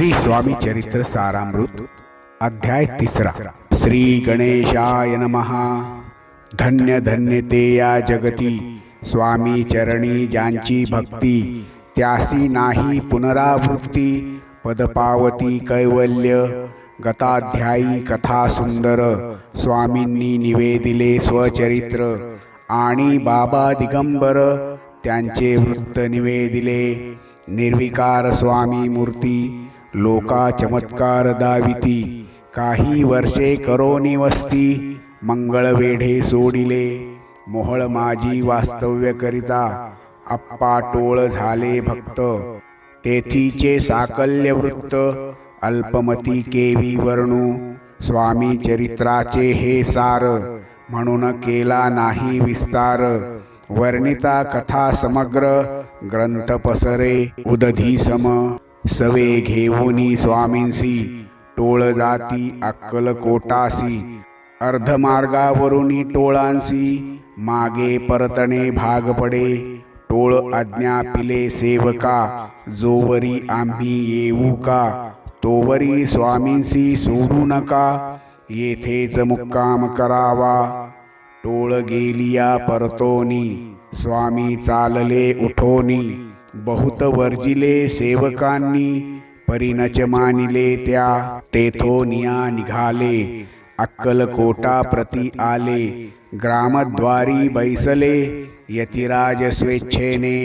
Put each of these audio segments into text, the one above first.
श्री स्वामी चरित्र सारामृत अध्याय तिसरा. श्री गणेशाय नमहा धन्य धन्य ते या जगती स्वामी चरणी ज्यांची भक्ती त्यासी नाही पुनरावृत्ती पदपावती कैवल्य गताध्यायी कथा सुंदर स्वामींनी निवेदिले स्वचरित्र आणि बाबा दिगंबर त्यांचे वृत्त निवेदिले निर्विकार स्वामी मूर्ती लोका चमत्कार दाविती. काही वर्षे करोनी वस्ती मंगळ वेढे सोडिले. मोहळ माझी वास्तव्य करिता अप्पा टोळ झाले भक्त. तेथीचे साकल्य वृत्त अल्पमती केवी वर्णू. स्वामी चरित्राचे हे सार म्हणून केला नाही विस्तार. वर्णिता कथा समग्र ग्रंथ पसरे उदधी सम सवे घेऊनी स्वामींसी टोळ जाती अक्कल कोटासी अर्धमार्गावरुनी टोळांसी मागे परतणे भाग पडे टोळ आज्ञा पिले सेवका जोवरी आम्ही येऊ का तोवरी स्वामींसी सोडू नका येथेच मुक्काम करावा टोळ गेलिया परतोनी स्वामी चालले उठोनी. बहुत वर्जिले सेवकांनी परिणच मानिले त्या तेथोनिया निघाले अक्कलकोटा प्रती आले ग्रामद्वारी बैसले यतिराज स्वेच्छेने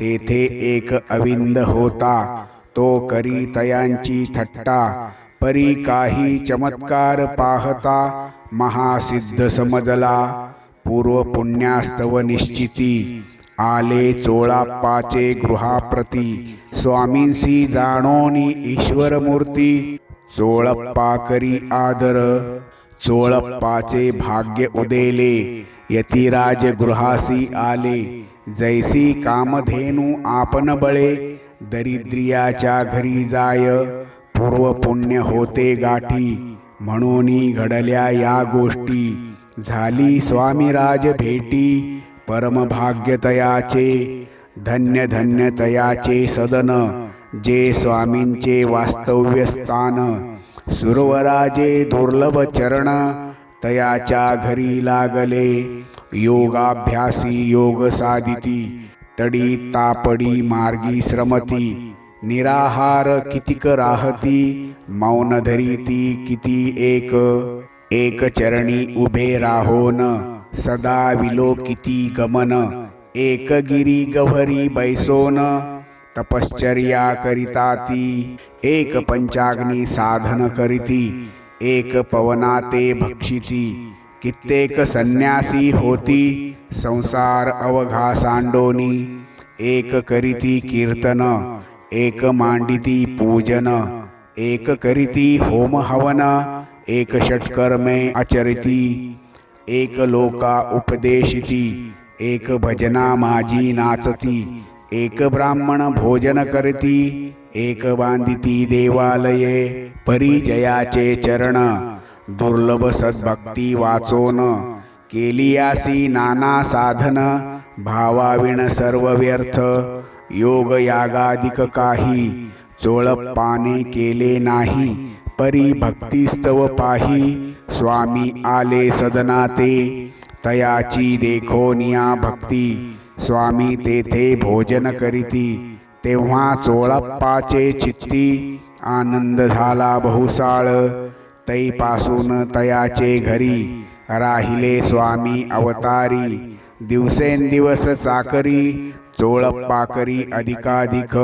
तेथे एक अविंद होता तो करी तयांची थट्टा परी काही चमत्कार पाहता महासिद्ध समजला पूर्व पुण्यास्तव निश्चिती आले चोळाप्पाचे गृहाप्रती. स्वामींसी जाणोनी ईश्वर मूर्ती चोळप्पा करी आदर. चोळप्पाचे भाग्य उदेले. यतिराज गृहासी आले. जैसी कामधेनू आपण बळे. दरिद्रियाच्या घरी जाय. पूर्व पुण्य होते गाठी. म्हणून घडल्या या गोष्टी. झाली स्वामीराज भेटी. परमभाग्यतयाचे धन्य धन्यतयाचे सदन जे स्वामींचे वास्तव्य स्थान सुरवराजे दुर्लभ चरण तयाच्या घरी लागले योगाभ्यासी योग साधिती तडी तापडी मार्गी श्रमती निराहार कितीक राहती मौन धरीती किती एक एक चरणी उभे राहोन सदा विलो किती गमन। एक गिरी गव्हरी बैसोन। तपश्चर्या करिता ती एक पंचाग्नी साधन करीती। एक पवनाते भक्षिती। कित्येक संन्यासी होती। संसार अवघा सांडोनी एक करीती कीर्तन। एक मांडिती पूजन। एक करीती होम हवन एक षटकर्मे आचरिती एक लोका उपदेशिती एक भजना माझी नाचती एक ब्राह्मण भोजन करती एक बांधिती देवालये परिजयाचे चरण दुर्लभ सद्भक्ती वाचोन केलियासी नाना साधन भावाविण सर्व व्यर्थ योग यागादिक काही चोळप्पाने केले नाही परी भक्तिस्तव पाही स्वामी आले सदनाते तयाची देखोनिया भक्ती. स्वामी तेथे भोजन करीती तेव्हा चोळप्पाचे चित्ती. आनंद झाला बहुसाळ तैपासून तयाचे घरी. राहिले स्वामी अवतारी दिवसेंदिवस चाकरी. चोळप्पा करी अधिकाधिक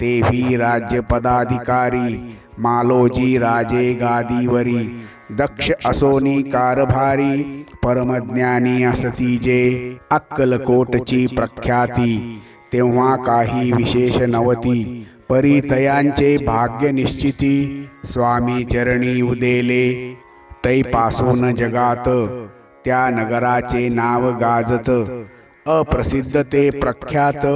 तेही राज्य पदाधिकारी मालोजी राजे गादीवरी. दक्ष असोनी कारभारी परमज्ञानी असती जे अक्कलकोटची प्रख्याती. तेव्हा काही विशेष नवती परितयांचे भाग्य निश्चिती. स्वामी चरणी उदेले तैपासून जगात. त्या नगराचे नाव गाजत. अप्रसिद्ध ते प्रख्यात.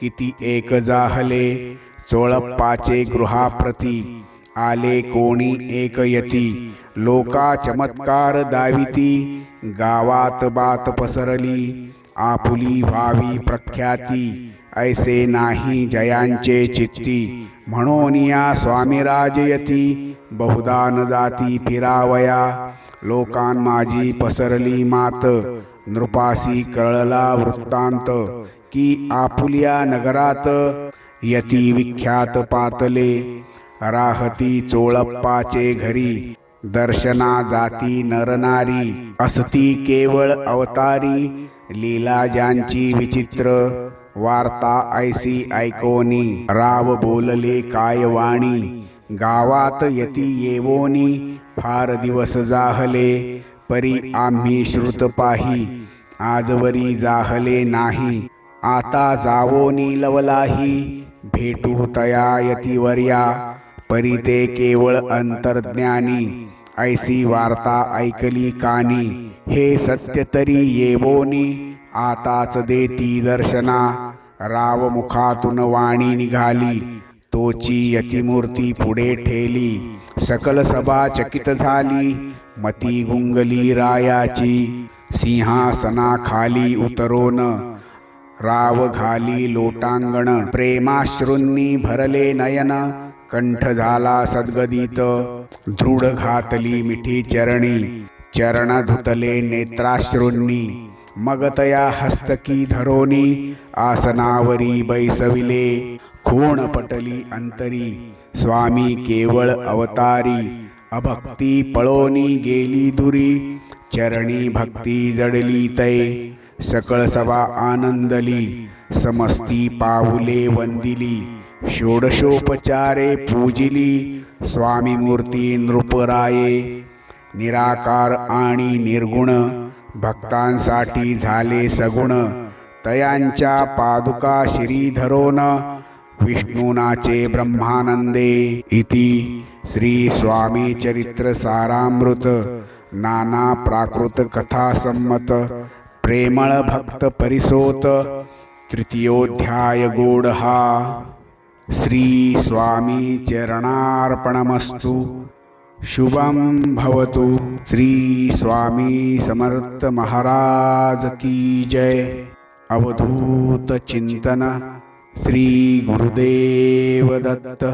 किती एक जाहले. चोळप्पाचे गृहाप्रती. आले कोणी एक यती लोका चमत्कार दाविती. गावात बात पसरली. आपुली व्हावी प्रख्याती. ऐसे नाही जयांचे चित्ती. म्हणून या स्वामी राजयती बहुदा जाती फिरावया. लोकान माझी पसरली मात. नृपासी कळला वृत्तांत. की आपुल्या नगरात यती विख्यात पातले. राहती चोळप्पाचे घरी. दर्शना जाती नरनारी. असती केवळ अवतारी. लीला ज्यांची विचित्र वार्ता ऐसी ऐकोनी. राव बोलले काय वाणी. गावात यती येवोनी. फार दिवस जाहले परी आम्ही श्रुत पाही. आजवरी जाहले नाही. आता जावोनी लवलाही. भेटू तया यतीवर्या. परी ते केवळ अंतर्ज्ञानी. ऐसी वार्ता ऐकली कानी. हे सत्य तरी येवोनी आताच देती दर्शना. राव मुखातून वाणी निघाली. तोची यतिमूर्ती पुढे ठेली. सकल सभा चकित झाली. मती गुंगली रायाची. सिंहासनाखाली उतरोन. राव घाली लोटांगण. प्रेमाश्रूंनी भरले नयन. कंठ झाला सद्गदित दृढ घातली मिठी चरणी चरण धुतले नेत्राश्रूंनी मगतया हस्तकी धरोनी आसनावरी बैसविले खूण पटली अंतरी स्वामी केवळ अवतारी अभक्ती पळोनी गेली दुरी चरणी भक्ती जडली तै सकळ सवा आनंदली समस्ती पाऊले वंदिली षोडशोपचारे पूजिली स्वामी मूर्ती नृपराये. निराकार आणि निर्गुण भक्तांसाठी झाले सगुण. तयांच्या पादुका श्रीधरोन विष्णुनाचे ब्रह्मानंदे इति. श्री स्वामी चरित्र सारामृत नाना प्राकृत कथा संमत प्रेमळ भक्त परिसोत तृतीयोध्याय गोड हा. श्री स्वामी चरणार्पणमस्तु शुभम भवतु श्री स्वामी समर्थ महाराज की जय। अवधूत चिंतन श्री गुरुदेव दत्त।